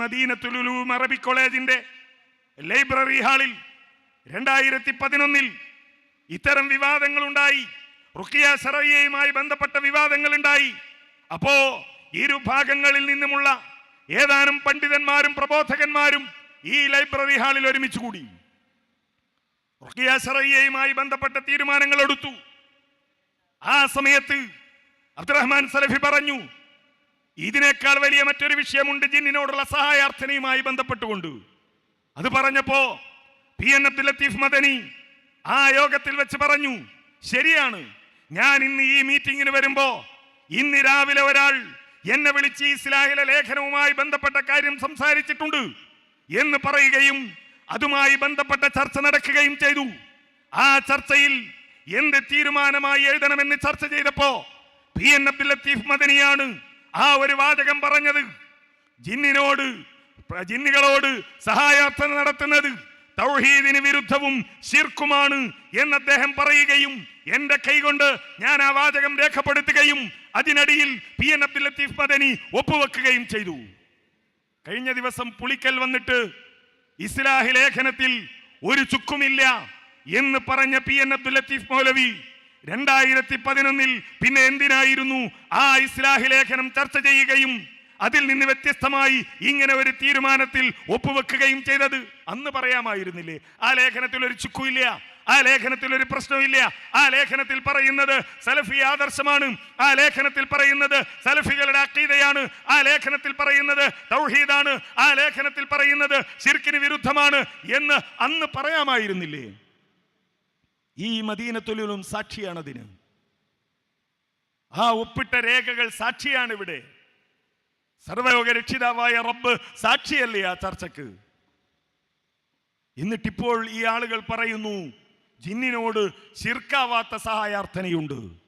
മദീനത്തുലുലൂം അറബി കോളേജിന്റെ ലൈബ്രറി ഹാളിൽ രണ്ടായിരത്തി പതിനൊന്നിൽ ഇത്തരം വിവാദങ്ങൾ ഉണ്ടായി റുക്കിയ സറയ്യയുമായി ബന്ധപ്പെട്ട വിവാദങ്ങൾ ഉണ്ടായി അപ്പോ ഇരു ഭാഗങ്ങളിൽ നിന്നുമുള്ള ഏതാനും പണ്ഡിതന്മാരും പ്രബോധകന്മാരും ഈ ലൈബ്രറി ഹാളിൽ ഒരുമിച്ച് കൂടി. റുക്കിയ സറയ്യയുമായി ബന്ധപ്പെട്ട തീരുമാനങ്ങൾ എടുത്തു ആ സമയത്ത് അബ്ദുറഹ്മാൻ സലഫി പറഞ്ഞു ഇതിനേക്കാൾ വലിയ മറ്റൊരു വിഷയമുണ്ട് ജിന്നിനോടുള്ള സഹായാർത്ഥനയുമായി ബന്ധപ്പെട്ടുകൊണ്ട്. അത് പറഞ്ഞപ്പോ പി എൻ അബ്ദുൽ ലത്തീഫ് മദനി ആ യോഗത്തിൽ വെച്ച് പറഞ്ഞു ശരിയാണ് ഞാൻ ഇന്ന് ഈ മീറ്റിംഗിന് വരുമ്പോ ഇന്ന് രാവിലെ ഒരാൾ എന്നെ വിളിച്ച് ഇസ്ലാഹിലെ ലേഖനവുമായി ബന്ധപ്പെട്ട കാര്യം സംസാരിച്ചിട്ടുണ്ട് എന്ന് പറയുകയും അതുമായി ബന്ധപ്പെട്ട ചർച്ച നടക്കുകയും ചെയ്തു. ആ ചർച്ചയിൽ എന്ത് തീരുമാനമായി എഴുതണമെന്ന് ചർച്ച ചെയ്തപ്പോ പി എൻ അബ്ദുൽ ലത്തീഫ് മദനിയാണ് ആ ഒരു വാചകം പറഞ്ഞത് ജിന്നിനോട് ജിന്നുകളോട് സഹായാർത്ഥന നടത്തുന്നത് തൗഹീദിന് വിരുദ്ധവും ശിർക്കുമാണ് എന്ന് അദ്ദേഹം പറയുകയും എന്റെ കൈകൊണ്ട് ഞാൻ ആ വാചകം രേഖപ്പെടുത്തുകയും അതിനടിയിൽ പി എൻ അബ്ദുൽ ലത്തീഫ് മദനി ഒപ്പുവെക്കുകയും ചെയ്തു. കഴിഞ്ഞ ദിവസം പുളിക്കൽ വന്നിട്ട് ഇസ്ലാഹി ലേഖനത്തിൽ ഒരു ചുക്കുമില്ല എന്ന് പറഞ്ഞ പി എൻ അബ്ദുൽ ലത്തീഫ് മൗലവി രണ്ടായിരത്തി പതിനൊന്നിൽ പിന്നെ എന്തിനായിരുന്നു ആ ഇസ്ലാഹി ലേഖനം ചർച്ച ചെയ്യുകയും അതിൽ നിന്ന് വ്യത്യസ്തമായി ഇങ്ങനെ ഒരു തീരുമാനത്തിൽ ഒപ്പുവെക്കുകയും ചെയ്തത്? അന്ന് പറയാമായിരുന്നില്ലേ? ആ ലേഖനത്തിൽ ഒരു ചുക്കുമില്ല ആ ലേഖനത്തിൽ ഒരു പ്രശ്നമില്ല ആ ലേഖനത്തിൽ പറയുന്നത് സലഫി ആദർശമാണ് ആ ലേഖനത്തിൽ പറയുന്നത് സലഫികളുടെ അക്കീതയാണ് ആ ലേഖനത്തിൽ പറയുന്നത് തൗഹീദാണ് ആ ലേഖനത്തിൽ പറയുന്നത് ശിർക്കിന് വിരുദ്ധമാണ് എന്ന് അന്ന് പറയാമായിരുന്നില്ലേ? ഈ മദീനത്തുലും സാക്ഷിയാണതിന്. ആ ഒപ്പിട്ട രേഖകൾ സാക്ഷിയാണ് ഇവിടെ സർവയോഗ രക്ഷിതാവായ റബ്ബ് സാക്ഷിയല്ലേ ആ ചർച്ചക്ക്? എന്നിട്ടിപ്പോൾ ഈ ആളുകൾ പറയുന്നു ജിന്നിനോട് ശിർക്കാവാത്ത സഹായാർത്ഥനയുണ്ട്.